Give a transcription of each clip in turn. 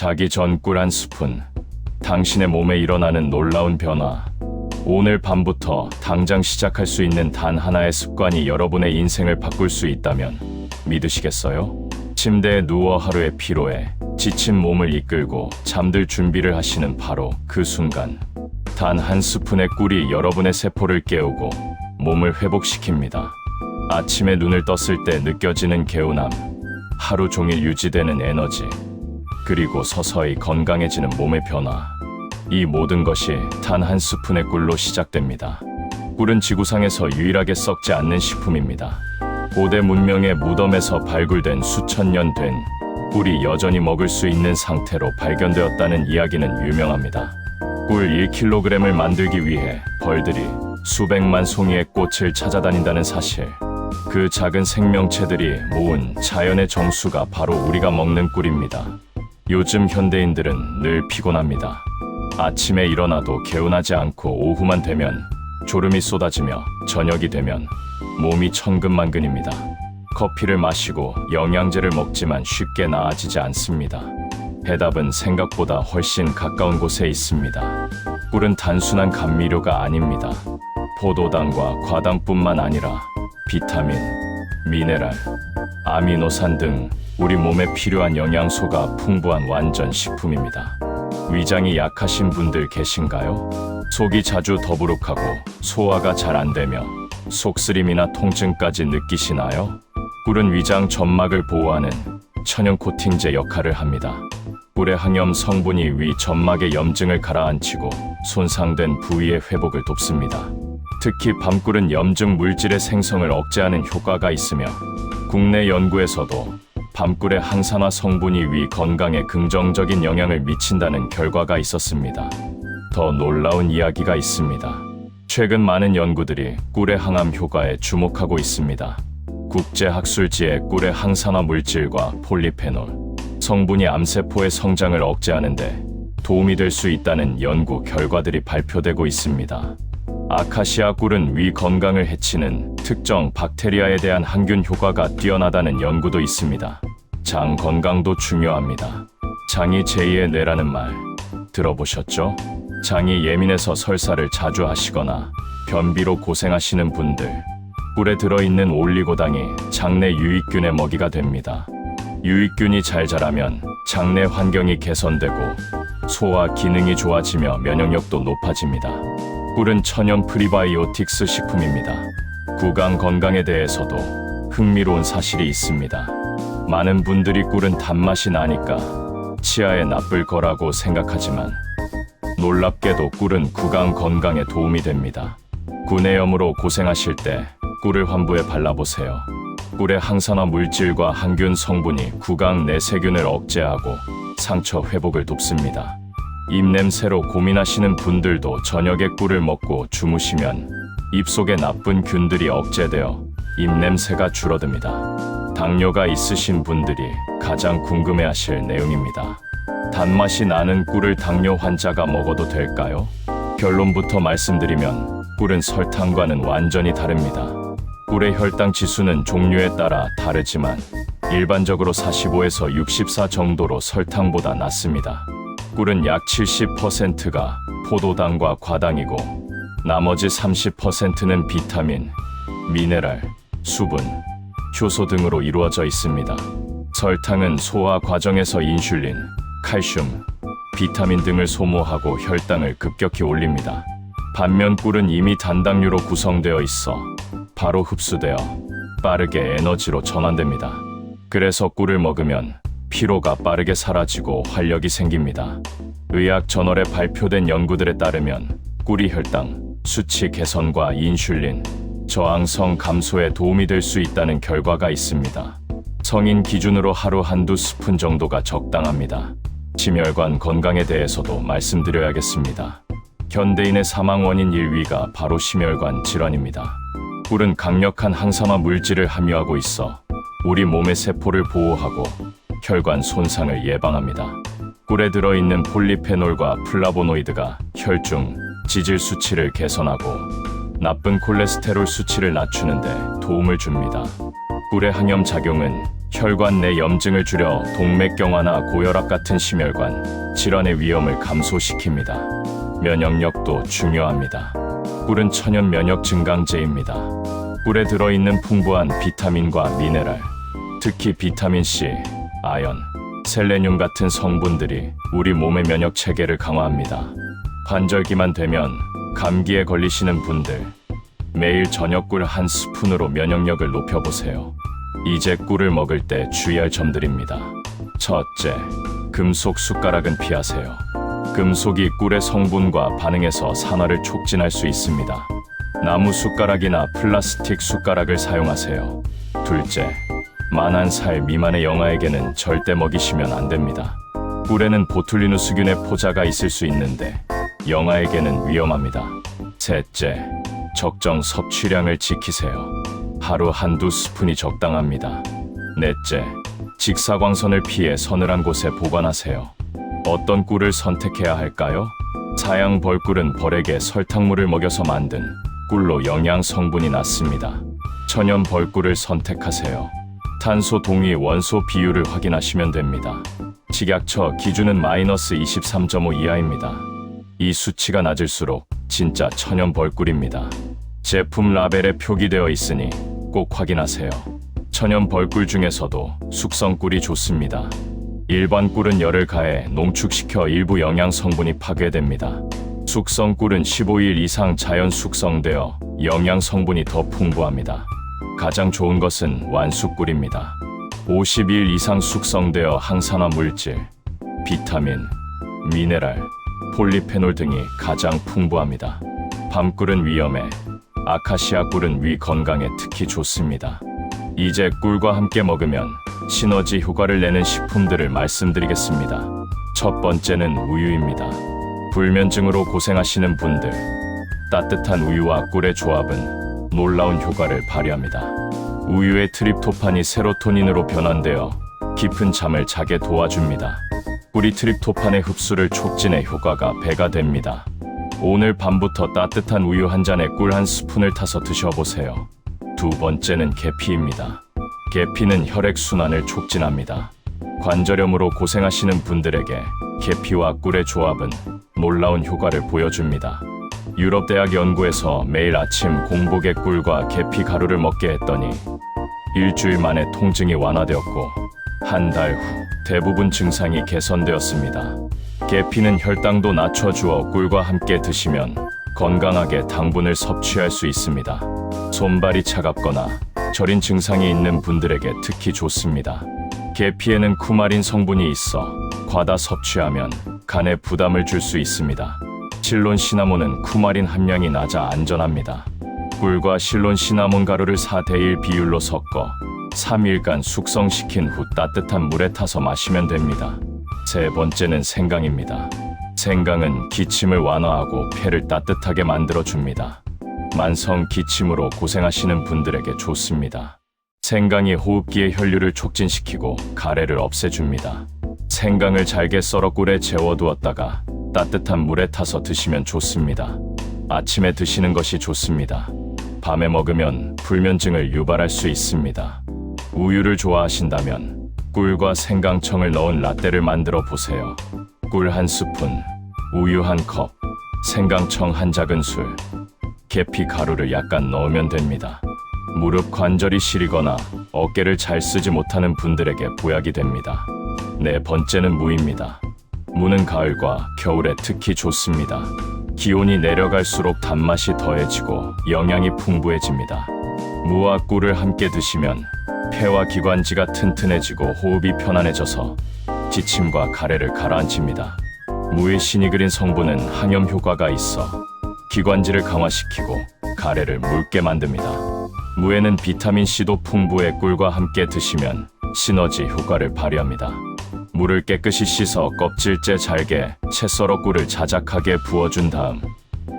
자기 전 꿀 한 스푼. 당신의 몸에 일어나는 놀라운 변화. 오늘 밤부터 당장 시작할 수 있는 단 하나의 습관이 여러분의 인생을 바꿀 수 있다면 믿으시겠어요? 침대에 누워 하루의 피로에 지친 몸을 이끌고 잠들 준비를 하시는 바로 그 순간. 단 한 스푼의 꿀이 여러분의 세포를 깨우고 몸을 회복시킵니다. 아침에 눈을 떴을 때 느껴지는 개운함, 하루 종일 유지되는 에너지, 그리고 서서히 건강해지는 몸의 변화. 이 모든 것이 단 한 스푼의 꿀로 시작됩니다. 꿀은 지구상에서 유일하게 썩지 않는 식품입니다. 고대 문명의 무덤에서 발굴된 수천 년 된 꿀이 여전히 먹을 수 있는 상태로 발견되었다는 이야기는 유명합니다. 꿀 1kg을 만들기 위해 벌들이 수백만 송이의 꽃을 찾아다닌다는 사실. 그 작은 생명체들이 모은 자연의 정수가 바로 우리가 먹는 꿀입니다. 요즘 현대인들은 늘 피곤합니다. 아침에 일어나도 개운하지 않고 오후만 되면 졸음이 쏟아지며 저녁이 되면 몸이 천근만근입니다. 커피를 마시고 영양제를 먹지만 쉽게 나아지지 않습니다. 해답은 생각보다 훨씬 가까운 곳에 있습니다. 꿀은 단순한 감미료가 아닙니다. 포도당과 과당뿐만 아니라 비타민, 미네랄, 아미노산 등 우리 몸에 필요한 영양소가 풍부한 완전 식품입니다. 위장이 약하신 분들 계신가요? 속이 자주 더부룩하고 소화가 잘 안 되며 속쓰림이나 통증까지 느끼시나요? 꿀은 위장 점막을 보호하는 천연 코팅제 역할을 합니다. 꿀의 항염 성분이 위 점막의 염증을 가라앉히고 손상된 부위의 회복을 돕습니다. 특히 밤꿀은 염증 물질의 생성을 억제하는 효과가 있으며 국내 연구에서도 밤꿀의 항산화 성분이 위 건강에 긍정적인 영향을 미친다는 결과가 있었습니다. 더 놀라운 이야기가 있습니다. 최근 많은 연구들이 꿀의 항암 효과에 주목하고 있습니다. 국제학술지의 꿀의 항산화 물질과 폴리페놀 성분이 암세포의 성장을 억제하는데 도움이 될 수 있다는 연구 결과들이 발표되고 있습니다. 아카시아 꿀은 위 건강을 해치는 특정 박테리아에 대한 항균 효과가 뛰어나다는 연구도 있습니다. 장 건강도 중요합니다. 장이 제2의 뇌라는 말 들어보셨죠? 장이 예민해서 설사를 자주 하시거나 변비로 고생하시는 분들 꿀에 들어있는 올리고당이 장내 유익균의 먹이가 됩니다. 유익균이 잘 자라면 장내 환경이 개선되고 소화 기능이 좋아지며 면역력도 높아집니다. 꿀은 천연 프리바이오틱스 식품입니다. 구강 건강에 대해서도 흥미로운 사실이 있습니다. 많은 분들이 꿀은 단맛이 나니까 치아에 나쁠 거라고 생각하지만 놀랍게도 꿀은 구강 건강에 도움이 됩니다. 구내염으로 고생하실 때 꿀을 환부에 발라보세요. 꿀의 항산화 물질과 항균 성분이 구강 내 세균을 억제하고 상처 회복을 돕습니다. 입냄새로 고민하시는 분들도 저녁에 꿀을 먹고 주무시면 입속의 나쁜 균들이 억제되어 입냄새가 줄어듭니다. 당뇨가 있으신 분들이 가장 궁금해하실 내용입니다. 단맛이 나는 꿀을 당뇨 환자가 먹어도 될까요? 결론부터 말씀드리면 꿀은 설탕과는 완전히 다릅니다. 꿀의 혈당 지수는 종류에 따라 다르지만 일반적으로 45에서 64 정도로 설탕보다 낮습니다. 꿀은 약 70%가 포도당과 과당이고 나머지 30%는 비타민, 미네랄, 수분, 효소 등으로 이루어져 있습니다. 설탕은 소화 과정에서 인슐린, 칼슘, 비타민 등을 소모하고 혈당을 급격히 올립니다. 반면 꿀은 이미 단당류로 구성되어 있어 바로 흡수되어 빠르게 에너지로 전환됩니다. 그래서 꿀을 먹으면 피로가 빠르게 사라지고 활력이 생깁니다. 의학 저널에 발표된 연구들에 따르면 꿀이 혈당, 수치 개선과 인슐린, 저항성 감소에 도움이 될 수 있다는 결과가 있습니다. 성인 기준으로 하루 한두 스푼 정도가 적당합니다. 심혈관 건강에 대해서도 말씀드려야겠습니다. 현대인의 사망 원인 1위가 바로 심혈관 질환입니다. 꿀은 강력한 항산화 물질을 함유하고 있어 우리 몸의 세포를 보호하고 혈관 손상을 예방합니다. 꿀에 들어있는 폴리페놀과 플라보노이드가 혈중, 지질 수치를 개선하고 나쁜 콜레스테롤 수치를 낮추는데 도움을 줍니다. 꿀의 항염 작용은 혈관 내 염증을 줄여 동맥경화나 고혈압 같은 심혈관 질환의 위험을 감소시킵니다. 면역력도 중요합니다. 꿀은 천연 면역 증강제입니다. 꿀에 들어있는 풍부한 비타민과 미네랄, 특히 비타민 C, 아연, 셀레늄 같은 성분들이 우리 몸의 면역 체계를 강화합니다. 환절기만 되면 감기에 걸리시는 분들 매일 저녁 꿀 한 스푼으로 면역력을 높여보세요. 이제 꿀을 먹을 때 주의할 점들입니다. 첫째, 금속 숟가락은 피하세요. 금속이 꿀의 성분과 반응해서 산화를 촉진할 수 있습니다. 나무 숟가락이나 플라스틱 숟가락을 사용하세요. 둘째, 만한 살 미만의 영아에게는 절대 먹이시면 안 됩니다. 꿀에는 보툴리누스균의 포자가 있을 수 있는데 영아에게는 위험합니다. 셋째, 적정 섭취량을 지키세요. 하루 한두 스푼이 적당합니다. 넷째, 직사광선을 피해 서늘한 곳에 보관하세요. 어떤 꿀을 선택해야 할까요? 사양 벌꿀은 벌에게 설탕물을 먹여서 만든 꿀로 영양 성분이 낮습니다. 천연 벌꿀을 선택하세요. 탄소 동위 원소 비율을 확인하시면 됩니다. 식약처 기준은 마이너스 23.5 이하입니다. 이 수치가 낮을수록 진짜 천연 벌꿀입니다. 제품 라벨에 표기되어 있으니 꼭 확인하세요. 천연 벌꿀 중에서도 숙성 꿀이 좋습니다. 일반 꿀은 열을 가해 농축시켜 일부 영양 성분이 파괴됩니다. 숙성 꿀은 15일 이상 자연 숙성되어 영양 성분이 더 풍부합니다. 가장 좋은 것은 완숙꿀입니다. 50일 이상 숙성되어 항산화 물질, 비타민, 미네랄, 폴리페놀 등이 가장 풍부합니다. 밤꿀은 위험해, 아카시아 꿀은 위 건강에 특히 좋습니다. 이제 꿀과 함께 먹으면 시너지 효과를 내는 식품들을 말씀드리겠습니다. 첫 번째는 우유입니다. 불면증으로 고생하시는 분들, 따뜻한 우유와 꿀의 조합은 놀라운 효과를 발휘합니다. 우유의 트립토판이 세로토닌으로 변환되어 깊은 잠을 자게 도와줍니다. 꿀이 트립토판의 흡수를 촉진해 효과가 배가 됩니다. 오늘 밤부터 따뜻한 우유 한 잔에 꿀 한 스푼을 타서 드셔보세요. 두 번째는 계피입니다. 계피는 혈액순환을 촉진합니다. 관절염으로 고생하시는 분들에게 계피와 꿀의 조합은 놀라운 효과를 보여줍니다. 유럽 대학 연구에서 매일 아침 공복에 꿀과 계피 가루를 먹게 했더니 일주일 만에 통증이 완화되었고 한 달 후 대부분 증상이 개선되었습니다. 계피는 혈당도 낮춰주어 꿀과 함께 드시면 건강하게 당분을 섭취할 수 있습니다. 손발이 차갑거나 저린 증상이 있는 분들에게 특히 좋습니다. 계피에는 쿠마린 성분이 있어 과다 섭취하면 간에 부담을 줄 수 있습니다. 실론 시나몬은 쿠마린 함량이 낮아 안전합니다. 꿀과 실론 시나몬 가루를 4대1 비율로 섞어 3일간 숙성시킨 후 따뜻한 물에 타서 마시면 됩니다. 세 번째는 생강입니다. 생강은 기침을 완화하고 폐를 따뜻하게 만들어 줍니다. 만성 기침으로 고생하시는 분들에게 좋습니다. 생강이 호흡기의 혈류를 촉진시키고 가래를 없애줍니다. 생강을 잘게 썰어 꿀에 재워두었다가 따뜻한 물에 타서 드시면 좋습니다. 아침에 드시는 것이 좋습니다. 밤에 먹으면 불면증을 유발할 수 있습니다. 우유를 좋아하신다면 꿀과 생강청을 넣은 라떼를 만들어 보세요. 꿀 한 스푼, 우유 한 컵, 생강청 한 작은술, 계피 가루를 약간 넣으면 됩니다. 무릎 관절이 시리거나 어깨를 잘 쓰지 못하는 분들에게 보약이 됩니다. 네 번째는 무입니다. 무는 가을과 겨울에 특히 좋습니다. 기온이 내려갈수록 단맛이 더해지고 영양이 풍부해집니다. 무와 꿀을 함께 드시면 폐와 기관지가 튼튼해지고 호흡이 편안해져서 지침과 가래를 가라앉힙니다. 무의 신이 그린 성분은 항염 효과가 있어 기관지를 강화시키고 가래를 묽게 만듭니다. 무에는 비타민 C도 풍부해 꿀과 함께 드시면 시너지 효과를 발휘합니다. 물을 깨끗이 씻어 껍질째 잘게 채 썰어 꿀을 자작하게 부어준 다음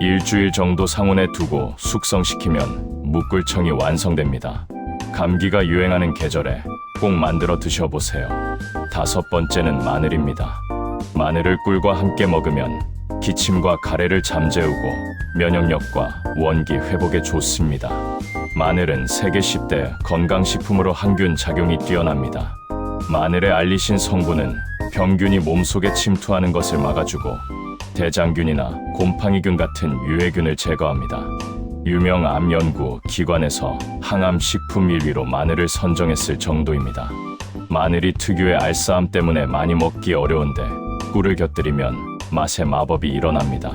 일주일 정도 상온에 두고 숙성시키면 무꿀청이 완성됩니다. 감기가 유행하는 계절에 꼭 만들어 드셔보세요. 다섯 번째는 마늘입니다. 마늘을 꿀과 함께 먹으면 기침과 가래를 잠재우고 면역력과 원기 회복에 좋습니다. 마늘은 세계 10대 건강식품으로 항균 작용이 뛰어납니다. 마늘의 알리신 성분은 병균이 몸속에 침투하는 것을 막아주고 대장균이나 곰팡이균 같은 유해균을 제거합니다. 유명 암 연구 기관에서 항암 식품 1위로 마늘을 선정했을 정도입니다. 마늘이 특유의 알싸함 때문에 많이 먹기 어려운데 꿀을 곁들이면 맛의 마법이 일어납니다.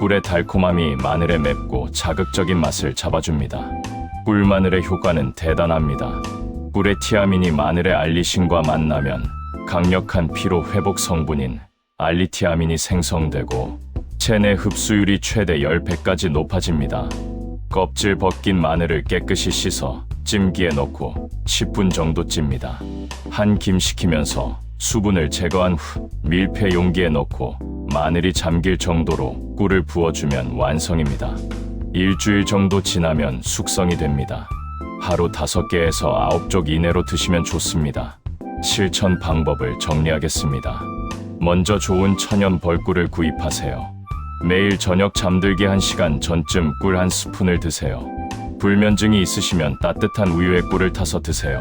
꿀의 달콤함이 마늘의 맵고 자극적인 맛을 잡아줍니다. 꿀 마늘의 효과는 대단합니다. 꿀의 티아민이 마늘의 알리신과 만나면 강력한 피로 회복 성분인 알리티아민이 생성되고 체내 흡수율이 최대 10배까지 높아집니다. 껍질 벗긴 마늘을 깨끗이 씻어 찜기에 넣고 10분 정도 찝니다. 한 김 식히면서 수분을 제거한 후 밀폐 용기에 넣고 마늘이 잠길 정도로 꿀을 부어주면 완성입니다. 일주일 정도 지나면 숙성이 됩니다. 하루 5개에서 9쪽 이내로 드시면 좋습니다. 실천 방법을 정리하겠습니다. 먼저 좋은 천연 벌꿀을 구입하세요. 매일 저녁 잠들기 1시간 전쯤 꿀 한 스푼을 드세요. 불면증이 있으시면 따뜻한 우유에 꿀을 타서 드세요.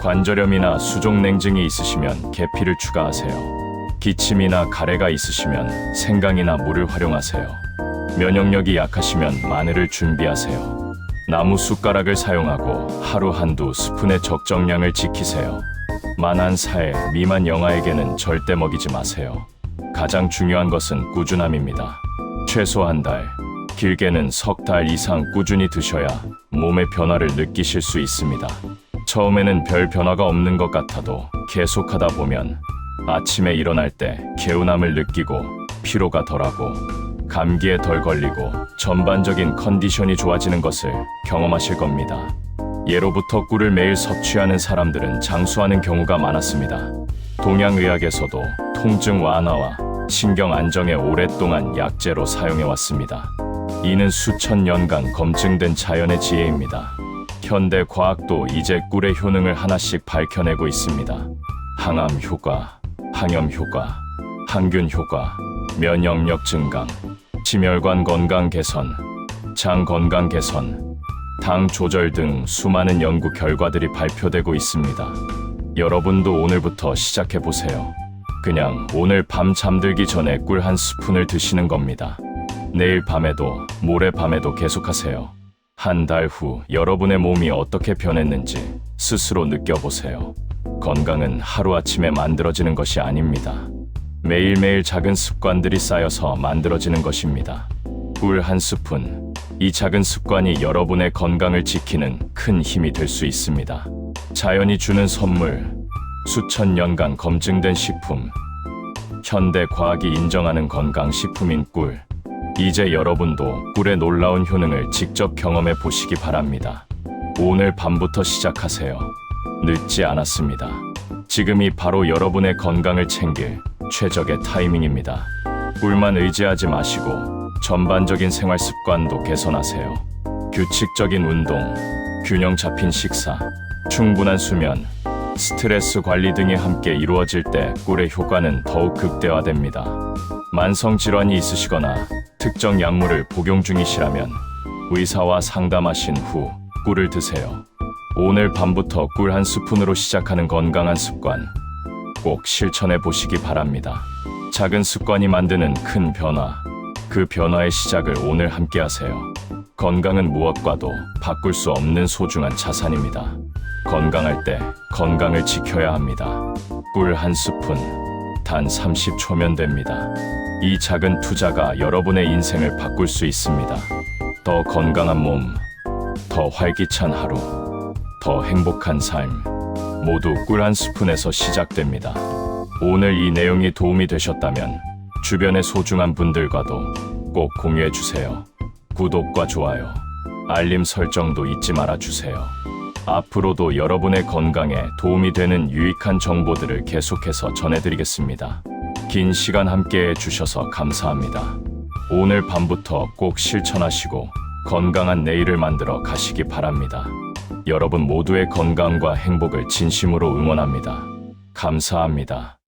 관절염이나 수족냉증이 있으시면 계피를 추가하세요. 기침이나 가래가 있으시면 생강이나 물을 활용하세요. 면역력이 약하시면 마늘을 준비하세요. 나무 숟가락을 사용하고 하루 한두 스푼의 적정량을 지키세요. 만한 사회 미만 영아에게는 절대 먹이지 마세요. 가장 중요한 것은 꾸준함입니다. 최소 한 달, 길게는 석 달 이상 꾸준히 드셔야 몸의 변화를 느끼실 수 있습니다. 처음에는 별 변화가 없는 것 같아도 계속하다 보면 아침에 일어날 때 개운함을 느끼고 피로가 덜하고 감기에 덜 걸리고 전반적인 컨디션이 좋아지는 것을 경험하실 겁니다. 예로부터 꿀을 매일 섭취하는 사람들은 장수하는 경우가 많았습니다. 동양의학에서도 통증 완화와 신경 안정에 오랫동안 약재로 사용해 왔습니다. 이는 수천 년간 검증된 자연의 지혜입니다. 현대 과학도 이제 꿀의 효능을 하나씩 밝혀내고 있습니다. 항암 효과, 항염 효과, 항균 효과, 면역력 증강, 심혈관 건강 개선, 장 건강 개선, 당 조절 등 수많은 연구 결과들이 발표되고 있습니다. 여러분도 오늘부터 시작해 보세요. 그냥 오늘 밤 잠들기 전에 꿀 한 스푼을 드시는 겁니다. 내일 밤에도 모레 밤에도 계속하세요. 한 달 후 여러분의 몸이 어떻게 변했는지 스스로 느껴보세요. 건강은 하루아침에 만들어지는 것이 아닙니다. 매일매일 작은 습관들이 쌓여서 만들어지는 것입니다. 꿀 한 스푼. 이 작은 습관이 여러분의 건강을 지키는 큰 힘이 될 수 있습니다. 자연이 주는 선물. 수천 년간 검증된 식품. 현대 과학이 인정하는 건강 식품인 꿀. 이제 여러분도 꿀의 놀라운 효능을 직접 경험해 보시기 바랍니다. 오늘 밤부터 시작하세요. 늦지 않았습니다. 지금이 바로 여러분의 건강을 챙길 최적의 타이밍입니다. 꿀만 의지하지 마시고 전반적인 생활 습관도 개선하세요. 규칙적인 운동, 균형 잡힌 식사, 충분한 수면, 스트레스 관리 등이 함께 이루어질 때 꿀의 효과는 더욱 극대화됩니다. 만성 질환이 있으시거나 특정 약물을 복용 중이시라면 의사와 상담하신 후 꿀을 드세요. 오늘 밤부터 꿀 한 스푼으로 시작하는 건강한 습관 꼭 실천해 보시기 바랍니다. 작은 습관이 만드는 큰 변화, 그 변화의 시작을 오늘 함께 하세요. 건강은 무엇과도 바꿀 수 없는 소중한 자산입니다. 건강할 때 건강을 지켜야 합니다. 꿀 한 스푼, 단 30초면 됩니다. 이 작은 투자가 여러분의 인생을 바꿀 수 있습니다. 더 건강한 몸, 더 활기찬 하루, 더 행복한 삶, 모두 꿀 한 스푼에서 시작됩니다. 오늘 이 내용이 도움이 되셨다면 주변의 소중한 분들과도 꼭 공유해 주세요. 구독과 좋아요, 알림 설정도 잊지 말아 주세요. 앞으로도 여러분의 건강에 도움이 되는 유익한 정보들을 계속해서 전해드리겠습니다. 긴 시간 함께 해주셔서 감사합니다. 오늘 밤부터 꼭 실천하시고 건강한 내일을 만들어 가시기 바랍니다. 여러분 모두의 건강과 행복을 진심으로 응원합니다. 감사합니다.